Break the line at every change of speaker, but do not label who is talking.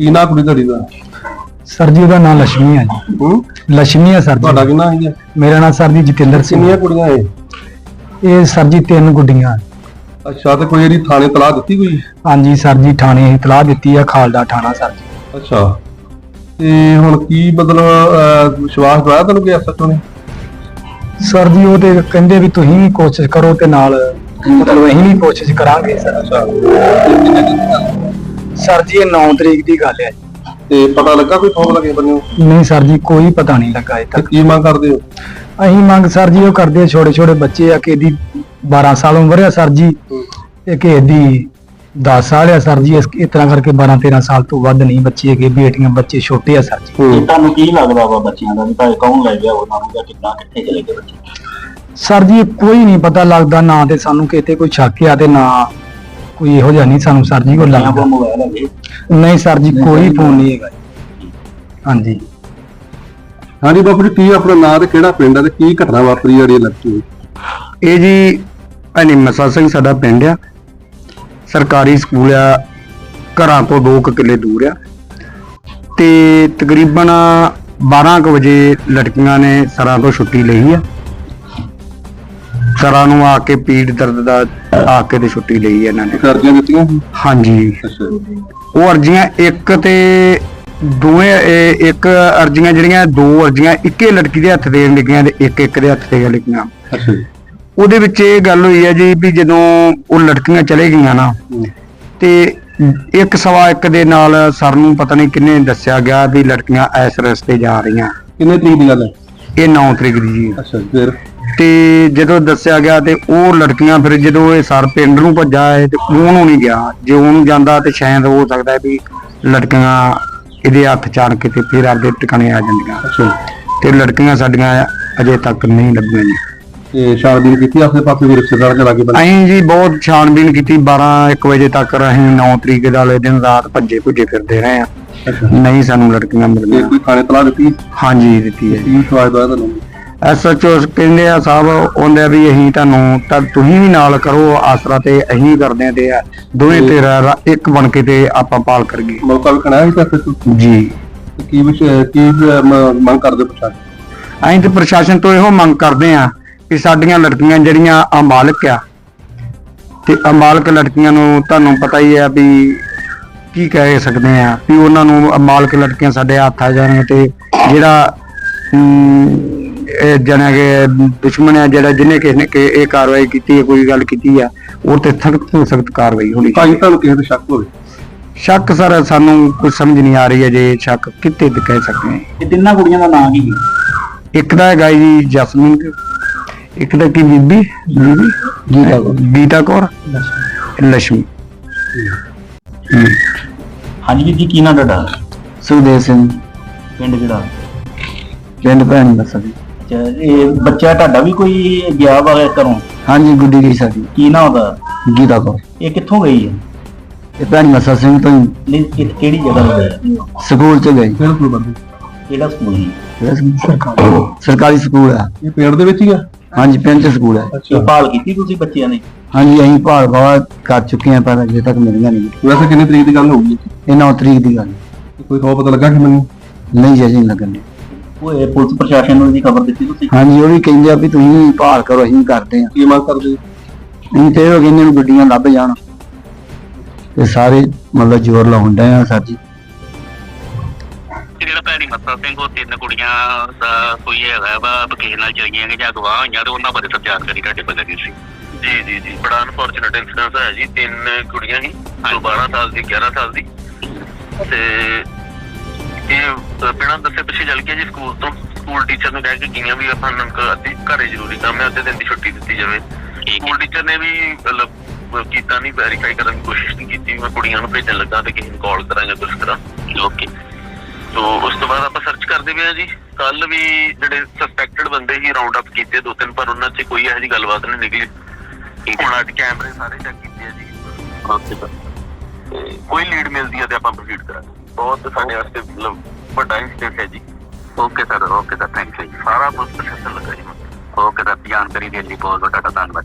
ਕੀ ਕੁੜੀ ਦਾ?
ਸਰ ਜੀ ਉਹਦਾ ਨਾਮ ਲక్ష్ਮੀ ਹੈ ਜੀ।
ਹੂੰ?
ਲక్ష్ਮੀ ਹੈ ਸਰ
ਤੁਹਾਡਾ ਕੀ ਨਾਂ ਹੈ
ਮੇਰਾ ਨਾਮ ਸਰ ਜਤਿੰਦਰ ਸਿੰਘ।
ਕਿੰਨੀਆਂ ਕੁੜੀਆਂ ਏ
ਇਹ ਸਰ ਤਿੰਨ ਗੁੱਡੀਆਂ।
ਅੱਛਾ ਤੇ ਕੋਈ ਇਹਦੀ ਥਾਣੇ ਤਲਾਹ ਦਿੱਤੀ ਕੋਈ?
ਹਾਂਜੀ ਸਰ ਜੀ ਥਾਣੇ ਇਤਲਾਹ ਦਿੱਤੀ ਆ ਖਾਲਡਾ ਥਾਣਾ ਸਰ
ਅੱਛਾ। ਤੇ ਹੁਣ ਕੀ ਮਤਲਬ ਵਿਸ਼ਵਾਸ ਦਵਾਇਆ ਤੁਹਾਨੂੰ ਕਿ ਐਸਐਚਓ ਨੇ?
ਸਰ ਉਹ ਤੇ ਕਹਿੰਦੇ ਵੀ ਤੁਸੀਂ ਵੀ ਕੋਸ਼ਿਸ਼ ਕਰੋ ਤੇ ਨਾਲ ਮਤਲਬ ਅਸੀਂ ਵੀ ਕੋਸ਼ਿਸ਼ ਕਰਾਂਗੇ ਸਰ।
ਅੱਛਾ।
ਸਰ ਜੀ ਇਹ 9 ਤਰੀਕ ਦੀ ਗੱਲ ਹੈ
ਤੇ ਪਤਾ ਲੱਗਾ ਕੋਈ ਥੋੜਾ ਲੱਗੇ ਬੰਨਿਓ
ਨਹੀਂ ਸਰ ਜੀ ਕੋਈ ਪਤਾ ਨਹੀਂ ਲੱਗਾ ਅਜੇ
ਤੇ
ਤੱਕ
ਕੀ ਮੰਗ ਕਰਦੇ ਹੋ?
ਅਸੀਂ ਮੰਗ ਸਰ ਜੀ ਉਹ ਕਰਦੇ ਛੋਟੇ ਛੋਟੇ ਬੱਚੇ ਆ ਕਿ ਇਹਦੀ 12 ਸਾਲ ਉਮਰ ਆ ਸਰ ਜੀ ਤੇ ਕਿ ਇਹਦੀ 10 ਸਾਲ ਆ ਸਰ ਜੀ ਇਸ ਇਸ ਤਰ੍ਹਾਂ ਕਰਕੇ 12 13 ਸਾਲ ਤੋਂ ਵੱਧ ਨਹੀਂ ਬੱਚੇ ਹੈਗੇ ਬੇਟੀਆਂ ਬੱਚੇ ਛੋਟੇ ਆ ਸਰ ਜੀ।
ਇਹ ਤੁਹਾਨੂੰ ਕੀ ਲੱਗਦਾ ਵਾ ਬੱਚਿਆਂ ਦਾ ਵੀ ਭਾਈ ਕੌਣ ਲੈ ਗਿਆ ਉਹਨਾਂ ਨੂੰ ਜਾਂ ਕਿੱਦਾਂ ਕਿੱਥੇ ਚਲੇ ਗਏ ਬੱਚੇ?
ਸਰ ਜੀ ਕੋਈ ਨਹੀਂ ਪਤਾ ਲੱਗਦਾ ਨਾ ਤੇ ਸਾਨੂੰ ਕਿਤੇ ਕੋਈ ਸ਼ੱਕ ਆ ਤੇ ਨਾ ਕੋਈ ਇਹੋ ਜਿਹਾ ਨਹੀਂ ਸਾਨੂੰ ਸਰ ਜੀ ਕੋਲ ਲੱਗਦਾ
ਮੋਬਾਈਲ ਹੈਗੇ
ਨਹੀਂ ਸਰ ਜੀ ਕੋਈ ਫੋਨ ਨਹੀਂ ਹੈਗਾ ਜੀ। ਹਾਂਜੀ।
ਹਾਂਜੀ ਬਾਪੂ ਜੀ ਕੀ ਆਪਣਾ ਨਾਂ ਤੇ ਕਿਹੜਾ ਪਿੰਡ ਹੈ ਤੇ ਕੀ ਘਟਨਾ ਵਾਪਰੀ ਜਿਹੜੀ ਲੱਗੀ
ਇਹ ਜੀ ਅਨੀ ਮਸਾ ਸਿੰਘ ਸਾਡਾ ਪਿੰਡ ਆ। ਸਰਕਾਰੀ ਸਕੂਲ ਆ ਘਰਾਂ ਤੋਂ 2 ਕਿਲੇ ਦੂਰ ਆ। ਤੇ ਤਕਰੀਬਨ 12 ਕੁ ਵਜੇ ਲੜਕੀਆਂ ਨੇ ਸਰਾਂ ਤੋਂ ਛੁੱਟੀ ਲਈ ਆ। ਸਰਾਂ ਨੂੰ ਆ ਕੇ ਪੀੜ ਦਰਦ ਦਾ ਆ ਕੇ ਤੇ ਛੁੱਟੀ ਲਈ ਇਹਨਾਂ ਨੇ।
ਕਰਜ਼ੀਆਂ ਦਿੱਤੀਆਂ?
ਹਾਂਜੀ।
ਅੱਛਾ।
ਉਹ ਅਰਜ਼ੀਆਂ ਇੱਕ ਤੇ ਦੋਵੇਂ ਇਹ ਇੱਕ ਅਰਜ਼ੀਆਂ ਜਿਹੜੀਆਂ ਦੋ ਅਰਜ਼ੀਆਂ ਇੱਕੇ ਲੜਕੀ ਦੇ ਹੱਥ ਦੇ ਲਿਖੀਆਂ ਤੇ ਇੱਕ ਇੱਕ ਦੇ ਹੱਥ ਤੇ
ਅੱਛਾ। ਜੀ
ਉਹਦੇ ਵਿੱਚ ਇਹ ਗੱਲ ਹੋਈ ਹੈ ਜੀ ਵੀ ਜਦੋਂ ਉਹ ਲੜਕੀਆਂ ਚਲੇ ਗਈਆਂ ਨਾ। ਤੇ ਇੱਕ ਸਵਾ ਇੱਕ ਦੇ ਨਾਲ ਸਰ ਨੂੰ ਪਤਾ ਨਹੀਂ ਕਿੰਨੇ ਦੱਸਿਆ ਗਿਆ ਵੀ ਲੜਕੀਆਂ ਇਸ ਰਸਤੇ ਜਾ ਰਹੀਆਂ।
ਕਿੰਨੇ ਤਰੀਕ ਦੀ ਗੱਲ ਹੈ?
ਇਹ 9 ਤਰੀਕ ਦੀ ਜੀ।
ਅੱਛਾ ਫਿਰ?
ਤੇ ਜਦੋਂ ਦੱਸਿਆ ਗਿਆ ਤੇ ਉਹ ਲੜਕੀਆਂ ਫਿਰ ਜਦੋਂ ਇਹ ਸਰ ਪਿੰਡ ਨੂੰ ਭੱਜਾ ਹੈ ਤੇ ਉਹਨੂੰ ਨਹੀਂ ਗਿਆ। ਜੇ ਉਹਨੂੰ ਜਾਂਦਾ ਤੇ ਸ਼ਾਇਦ ਹੋ ਸਕਦਾ ਹੈ ਵੀ ਲੜਕੀਆਂ ਇਹਦੇ ਹੱਥ ਚਾਣ ਕੇ ਤੇ ਫਿਰ ਆਪਦੇ ਟਿਕਾਣੇ ਆ ਜਾਂਦੀਆਂ। ਤੇ ਲੜਕੀਆਂ ਸਾਡੀਆਂ ਅਜੇ ਤੱਕ ਨਹੀਂ ਲੱਭੀਆਂ ਜੀ।
ਤੇ ਛਾਣਬੀਨ ਕੀਤੀ ਆਸੇ ਪਾਸੇ ਵੀ ਰਿਸ਼ਤੇਦਾਰ ਦੇ ਲਾਗੇ ਬੰਦੇ?
ਅਸੀਂ ਜੀ ਬਹੁਤ ਛਾਣਬੀਨ ਕੀਤੀ। 12 1 ਵਜੇ ਤੱਕ ਅਸੀਂ 9 ਤਰੀਕ ਦੇ ਵਾਲੇ ਦਿਨ ਰਾਤ ਭੱਜੇ ਭੁੱਜੇ ਫਿਰਦੇ ਰਹੇ ਆ ਨਹੀਂ ਸਾਨੂੰ ਲੜਕੀਆਂ ਮਿਲੀਆਂ।
ਕੋਈ ਥਾਣੇ ਤਲਾਹ ਦਿੱਤੀ?
ਹਾਂਜੀ ਦਿੱਤੀ ਹੈ
ਕੀ ਵਿਸ਼ਵਾਸ ਦਵਾਇਆ ਤੁਹਾਨੂੰ?
ਐਸਐਚਓ ਕਹਿੰਦੇ ਆ ਸਾਹਿਬ ਉਹਦੇ ਵੀ ਅਸੀਂ ਤੁਹਾਨੂੰ ਤਾਂ ਤੁਸੀਂ ਵੀ ਨਾਲ ਕਰੋ ਆਸਰਾ ਤੇ ਅਸੀਂ ਕਰਦੇ ਆ ਤੇ ਆ ਦੋਵੇਂ ਤੇਰਾ ਇੱਕ ਬਣ ਕੇ ਤੇ ਆਪਾਂ ਪਾਲ ਕਰੀਏ।
ਮੌਕਾ ਵੀ ਤਾਂ ਫਿਰ
ਜੀ।
ਕੀ ਵਿਸ਼ ਕੀ ਮੰਗ ਕਰਦੇ ਪ੍ਰਸ਼ਾਸਨ?
ਅਸੀਂ ਤੇ ਪ੍ਰਸ਼ਾਸਨ ਤੋਂ ਇਹੋ ਮੰਗ ਕਰਦੇ ਆ ਕਿ ਸਾਡੀਆਂ ਲੜਕੀਆਂ ਜਿਹੜੀਆਂ ਅਮਾਲਕ ਆ ਤੇ ਅਮਾਲਕ ਲੜਕੀਆਂ ਨੂੰ ਤੁਹਾਨੂੰ ਪਤਾ ਹੀ ਹੈ ਵੀ ਕੀ ਕਹਿ ਸਕਦੇ ਆ ਵੀ ਉਹਨਾਂ ਨੂੰ ਅਮਾਲਕ ਲੜਕੀਆਂ ਸਾਡੇ ਹੱਥ ਆ ਜਾਣ ਤੇ ਜਿਹੜਾ ਇਹ ਜਣਾ ਕਿ ਦੁਸ਼ਮਣ ਹੈ ਜਿਹੜਾ ਜਿਹਨੇ ਕਿਸੇ ਨੇ ਕਿ ਇਹ ਕਾਰਵਾਈ ਕੀਤੀ ਹੈ ਕੋਈ ਗੱਲ ਕੀਤੀ ਆ ਉਹ ਤੇ ਸਖਤ ਤੋਂ ਸਖਤ ਕਾਰਵਾਈ ਹੋਣੀ
ਭਾਈ ਤੁਹਾਨੂੰ ਕਿਸੇ ਤੇ ਸ਼ੱਕ ਹੋਵੇ?
ਸ਼ੱਕ ਸਰ ਸਾਨੂੰ ਕੁਝ ਸਮਝ ਨਹੀਂ ਆ ਰਹੀ ਹੈ ਜੇ ਸ਼ੱਕ ਕਿਤੇ ਤੇ ਕਹਿ ਸਕਦੇ ਹਾਂ।
ਇਹ ਤਿੰਨਾਂ ਕੁੜੀਆਂ ਦਾ ਨਾਂ ਕੀ ਸੀ
ਇੱਕ ਦਾ ਹੈਗਾ ਜੀ ਜਸਮੀਨ ਇੱਕ ਦਾ ਕੀ ਬੀਬੀ? ਬੀਬੀ? ਗੀਤਾ ਕੌਰ। ਗੀਤਾ ਕੌਰ? ਲక్ష్ਮੀ।
ਹਾਂਜੀ ਵੀਰ ਜੀ ਕੀ ਨਾਂ ਤੁਹਾਡਾ?
ਸੁਖਦੇਵ ਸਿੰਘ।
ਪਿੰਡ ਕਿਹੜਾ?
ਪਿੰਡ ਭੈਣੀ ਬਸਾ ਜੀ
ਇਹ ਬੱਚਾ ਤੁਹਾਡਾ ਵੀ ਕੋਈ ਗਿਆ ਵਾ ਘਰੋਂ?
ਹਾਂਜੀ ਗੁੱਡੀ ਗਈ ਸਾਡੀ।
ਕੀ ਨਾਂ ਉਹਦਾ?
ਗੀਤਾ ਕੌਰ।
ਇਹ ਕਿੱਥੋਂ ਗਈ ਹੈ?
ਇਹ ਭੈਣੀ ਬਸਾ ਸਿੰਘ ਤੋਂ ਹੀ।
ਨਹੀਂ ਕਿ- ਕਿਹੜੀ ਜਗ੍ਹਾ ਤੋਂ ਗਈ? ਹੈ?
ਸਕੂਲ ਚ ਗਈ।
ਬਿਲਕੁਲ ਬੰਦੇ
ਕਿਹੜਾ ਸਕੂਲ ਸੀ
ਸਰਕਾਰੀ। ਸਕੂਲ ਆ
ਇਹ ਪਿੰਡ ਦੇ ਵਿੱਚ ਹੀ ਆ?
ਹਾਂਜੀ ਪਿੰਡ ਚ ਸਕੂਲ ਹੈ।
ਇਹ ਭਾਲ ਕੀਤੀ ਤੁਸੀਂ ਬੱਚਿਆਂ ਨੇ?
ਹਾਂਜੀ ਅਸੀਂ ਭਾਲ ਬਾਵਾ ਕਰ ਚੁੱਕੇ ਹਾਂ ਪਰ ਅਜੇ ਤੱਕ ਮਿਲੀਆਂ ਨਹੀਂ।
ਵੈਸੇ ਕਿੰਨੀ ਤਰੀਕ ਦੀ ਗੱਲ ਹੋਊਗੀ?
ਇਹ 9 ਤਰੀਕ ਦੀ ਗੱਲ
ਕੋਈ ਖਬਰ ਪਤਾ ਲੱਗਾ ਕਿ ਮੈਨੂੰ?
ਨਹੀਂ ਜੀ ਅਜੇ ਨਹੀਂ ਲੱਗਣ
ਉਹ ਇਹ ਪੁਲਿਸ ਪ੍ਰਸ਼ਾਸਨ ਨੂੰ ਇਹਦੀ ਖਬਰ ਦਿੱਤੀ ਤੁਸੀਂ?
ਹਾਂਜੀ ਉਹ ਵੀ ਕਹਿੰਦੇ ਆ ਵੀ ਤੁਸੀਂ ਭਾਲ ਕਰੋ ਅਸੀਂ ਕਰਦੇ ਆ।
ਕੀ ਮੰਗ ਕਰਦੇ
ਅਸੀਂ ਤੇ ਇਹ ਹੋ ਗਏ ਇਹਨਾਂ ਨੂੰ ਗੱਡੀਆਂ ਲੱਭ ਜਾਣ। ਤੇ ਸਾਰੇ ਮਤਲਬ ਜ਼ੋਰ ਲਾਉਣ ਡਏ ਆ ਸਰ ਜੀ।
ਜਿਹੜਾ ਭੈਣੀ ਮੱਤਾ ਸਿੰਘ ਉਹ ਤਿੰਨ ਕੁੜੀਆਂ ਦਾ ਕੋਈ ਹੈਗਾ ਵਾ ਵਕੀਲ ਨਾਲ ਚਲੀਆਂ ਕਿ ਜਾਂ ਗਵਾਹ ਹੋਈਆਂ ਤੇ ਉਹਨਾਂ ਬਾਰੇ ਸਭ ਜਾਣਕਾਰੀ ਤੁਹਾਡੇ ਕੋਲ ਲੱਗੀ ਸੀ।
ਜੀ ਜੀ ਜੀ। ਬੜਾ ਅਨਫੋਰਚੂਨੇਟ ਇਨਸੀਡੈਂਟ ਹੈ ਜੀ। ਤਿੰਨ ਕੁੜੀਆਂ ਸੀ ਜੋ 12 ਸਾਲ ਦੀ 11 ਸਾਲ ਦੀ। ਤੇ ਇਹ ਬਿਨਾਂ ਦੱਸੇ ਪਿੱਛੇ ਚਲ ਗਿਆ ਜੀ ਸਕੂਲ ਤੋਂ। ਸਕੂਲ ਟੀਚਰ ਨੂੰ ਕਹਿ ਕੇ ਗਈਆਂ ਵੀ ਆਪਾਂ ਨੂੰ ਕ- ਅੱਧੀ ਘਰੇ ਜ਼ਰੂਰੀ ਕੰਮ ਹੈ ਅੱਧੇ ਦਿਨ ਦੀ ਛੁੱਟੀ ਦਿੱਤੀ ਜਾਵੇ। ਸਕੂਲ ਟੀਚਰ ਨੇ ਵੀ ਮਤਲਬ ਅ, ਕੀਤਾ ਨਹੀਂ ਵੈਰੀਫਾਈ ਕਰਨ ਦੀ ਕੋਸ਼ਿਸ਼ ਨਹੀਂ ਕੀਤੀ ਮੈਂ ਕੁੜੀਆਂ ਨੂੰ ਭੇਜਣ ਲੱਗਾ ਤੇ ਕਿਸੇ ਨੂੰ ਕਾਲ ਕਰਾਂ ਜਾਂ ਕੁਝ ਕਰਾਂ।
ਓਕੇ
ਤੋ ਉਸ ਤੋਂ ਬਾਅਦ ਆਪਾਂ ਸਰਚ ਕਰਦੇ ਪਏ ਆ ਜੀ। ਕੱਲ ਵੀ ਜਿਹੜੇ ਸਸਪੈਕਟਡ ਬੰਦੇ ਹੀ ਰਾਉਂਡ ਅਪ ਕੀਤੇ ਦੋ ਤਿੰਨ ਪਰ ਉਹਨਾਂ 'ਚ ਕੋਈ ਇਹੋ ਜਿਹੀ ਗੱਲਬਾਤ ਨਹੀਂ ਨਿਕਲੀ। ਹੁਣ ਅੱਜ ਕੈਮਰੇ ਸਾਰੇ ਚੈੱਕ ਕੀਤੇ ਆ ਜੀ।
ਓਕੇ ਸਰ
ਕੋਈ ਲੀਡ ਮਿਲਦੀ ਹੈ ਤੇ ਆਪਾਂ ਪ੍ਰੋਸੀਡ ਕਰਾਂਗੇ। ਬਹੁਤ ਸਾਡੇ ਵਾਸਤੇ ਮਤਲਬ ਵੱਡਾ ਇਨਸੀਡੈਂਟ ਹੈ ਜੀ।
Okay sir okay sir thank you
ਸਾਰਾ ਪੁਲਿਸ ਪ੍ਰਸ਼ਾਸਨ ਲੱਗਾ ਜੀ
ਓਕੇ ਸਰ ਜਾਣਕਾਰੀ ਦੇਣ ਲਈ ਬਹੁਤ ਬਹੁਤ ਤੁਹਾਡਾ ਧੰਨਵਾਦ।